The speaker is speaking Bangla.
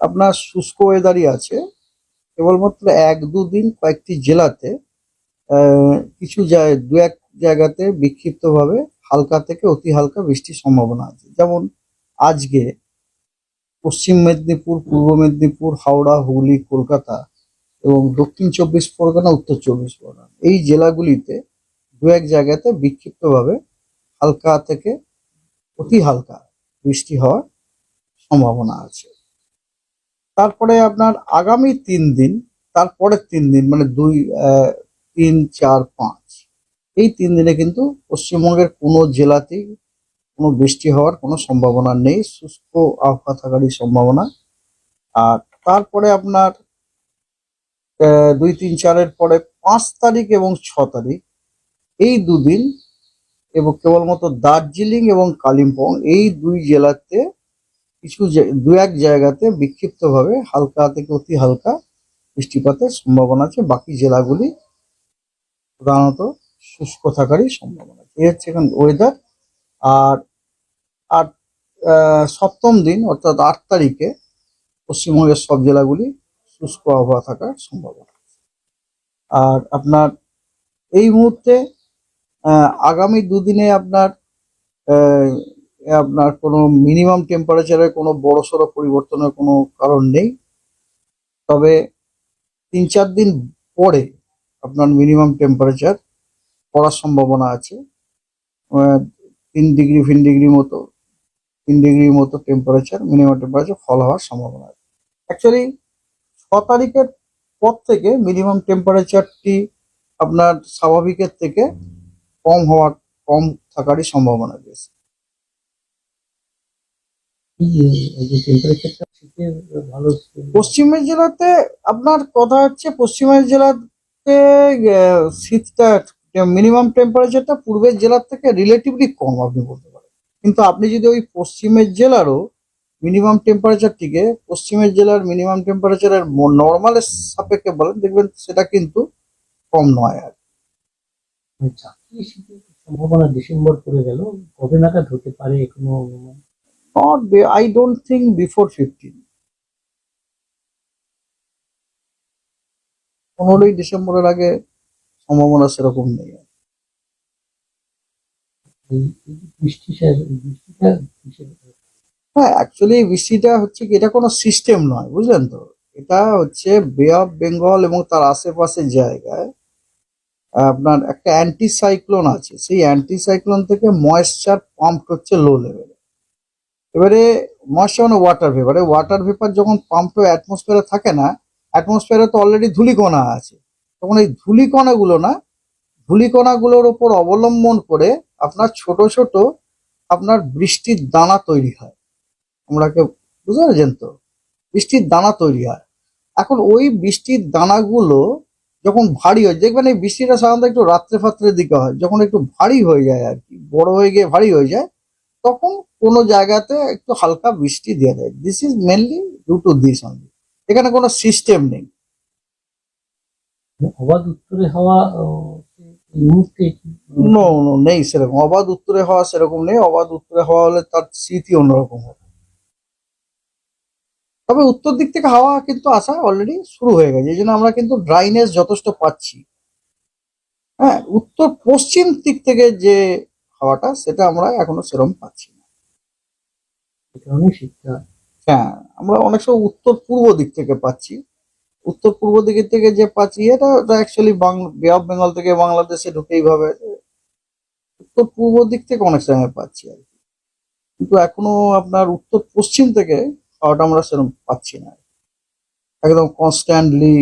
আপনার শুষ্ক ওয়েদারই আছে। কেবলমাত্র এক দুদিন কয়েকটি জেলাতে কিছু দু এক জায়গাতে বিক্ষিপ্তভাবে হালকা থেকে অতি হালকা বৃষ্টির সম্ভাবনা আছে। যেমন আজকে পশ্চিম মেদিনীপুর, পূর্ব মেদিনীপুর, হাওড়া, হুগলি, কলকাতা এবং দক্ষিণ চব্বিশ পরগনা, উত্তর চব্বিশ পরগনা। এই জেলাগুলিতে দু এক জায়গাতে বিক্ষিপ্তভাবে হালকা থেকে অতি হালকা বৃষ্টি হওয়ার সম্ভাবনা আছে। তারপরে আপনার আগামী তিন দিন, তারপরের তিন দিন মানে দুই তিন, চার, পাঁচ, এই তিন দিনে কিন্তু পশ্চিমবঙ্গের কোনো জেলাতেই কোনো বৃষ্টি হওয়ার কোনো সম্ভাবনা নেই, শুষ্ক আবহাওয়া থাকারই সম্ভাবনা। আর তারপরে আপনার দুই, তিন, চারের পরে পাঁচ তারিখ এবং ছ তারিখ, এই দুদিন এবং কেবলমাত্র দার্জিলিং এবং কালিম্পং, এই দুই জেলাতে কিছু দু এক জায়গাতে বিক্ষিপ্তভাবে হালকা থেকে অতি হালকা বৃষ্টিপাতের সম্ভাবনা আছে। বাকি জেলাগুলি প্রধানত শুষ্ক থাকারই সম্ভাবনা আছে। এই হচ্ছে এখন ওয়েদার আর আর সপ্তম দিন অর্থাৎ আট তারিখে পশ্চিমবঙ্গের সব জেলাগুলি শুষ্ক আবহাওয়া থাকার সম্ভাবনা আর আপনার এই মুহূর্তে আগামী দুদিনে আপনার আপনার কোনো মিনিমাম টেম্পারেচারে কোনো বড়সড় পরিবর্তনের কোনো কারণ নেই। তবে তিন চার দিন পরে আপনার মিনিমাম টেম্পারেচার পড়ার সম্ভাবনা আছে। তিন ডিগ্রি ফিন ডিগ্রি মতো, তিন ডিগ্রির মতো টেম্পারেচার মিনিমাম টেম্পারেচার ফল হওয়ার সম্ভাবনা আছে। অ্যাকচুয়ালি ছ তারিখের পর থেকে মিনিমাম টেম্পারেচারটি আপনার স্বাভাবিকের থেকে কম হওয়ার, কম থাকারই সম্ভাবনা বেশি এই যে এই যে টেম্পারেচারটা থেকে ভালো পশ্চিমের জেলাতে আপনার কথা হচ্ছে পশ্চিমের জেলাতে শীতটা মিনিমাম টেম্পারেচারটা পূর্বের জেলার থেকে রিলেটিভলি কম আপনি বলতে পারেন। কিন্তু আপনি যদি ওই পশ্চিমের জেলারও মিনিমাম টেম্পারেচারটিকে পশ্চিমের জেলার মিনিমাম টেম্পারেচারের নর্মালের সাপেক্ষে বলেন দেখবেন সেটা কিন্তু কম নয় আর চাকরি সম্ভাবনা ডিসেম্বর করে গেল কবে নাগাদ হতে পারে এখনও? অনুমান? Not I don't think before fifteen পনেরোই ডিসেম্বরের আগে সম্ভাবনা সেরকম নেই। হ্যাঁ অ্যাকচুয়ালি বৃষ্টিটা হচ্ছে কি এটা কোনো সিস্টেম নয় বুঝলেন তো? এটা হচ্ছে বে অফ বেঙ্গল এবং তার আশেপাশের জায়গায় আপনার একটা অ্যান্টি সাইক্লোন আছে। সেই অ্যান্টি সাইক্লোন থেকে ময়েশ্চার পাম্প হচ্ছে লো লেভেলে এবারে ময়েশ্চার মানে ওয়াটার ভেপার ওয়াটার ভেপার যখন পাম্প অ্যাটমসফিয়ারে থাকে না অ্যাটমসফিয়ারে তো অলরেডি ধূলিকণা আছে। তখন এই ধূলিকণাগুলো না, ধুলিকণাগুলোর ওপর অবলম্বন করে আপনার ছোট ছোট আপনার বৃষ্টির দানা তৈরি হয়। আমরা বুঝতে পারছেন তো? বৃষ্টির দানা তৈরি হয়। এখন ওই বৃষ্টির দানাগুলো যখন ভারী হয়, দেখবেন এই বৃষ্টিটা সাধারণত একটু রাত্রে ফাত্রের দিকে হয়, যখন একটু ভারী হয়ে যায় আর কি, বড় হয়ে গিয়ে ভারী হয়ে যায় তখন কোনো জায়গাতে একটু হালকা বৃষ্টি দিয়ে দেয়। This is mainly due to this only এখানে কোনো সিস্টেম নেই। মানে অবাধ উত্তরে হওয়া নো নেই সেরকম। অবাধ উত্তরে হওয়া সেরকম নেই। অবাধ উত্তরে হওয়া হলে তার স্মৃতি অন্যরকম হবে। তবে উত্তর দিক থেকে হাওয়া কিন্তু আসা অলরেডি শুরু হয়ে গেছে। এই জন্য আমরা কিন্তু ড্রাইনেস যথেষ্ট পাচ্ছি। হ্যাঁ উত্তর পশ্চিম দিক থেকে যে হাওয়াটা সেটা আমরা এখনও সেরম পাচ্ছি না। শীতটা হ্যাঁ আমরা অনেক সময় উত্তর পূর্ব দিক থেকে পাচ্ছি। উত্তর পূর্ব দিকের থেকে যে পাচ্ছি এটা অ্যাকচুয়ালি বে অফ বেঙ্গল থেকে বাংলাদেশে ঢুকে এইভাবে উত্তর পূর্ব দিক থেকে অনেক সময় পাচ্ছি আর কি। কিন্তু এখনও আপনার উত্তর পশ্চিম থেকে খাওয়াটা আমরা সেরকম পাচ্ছি না। একদম কনস্ট্যান্টলি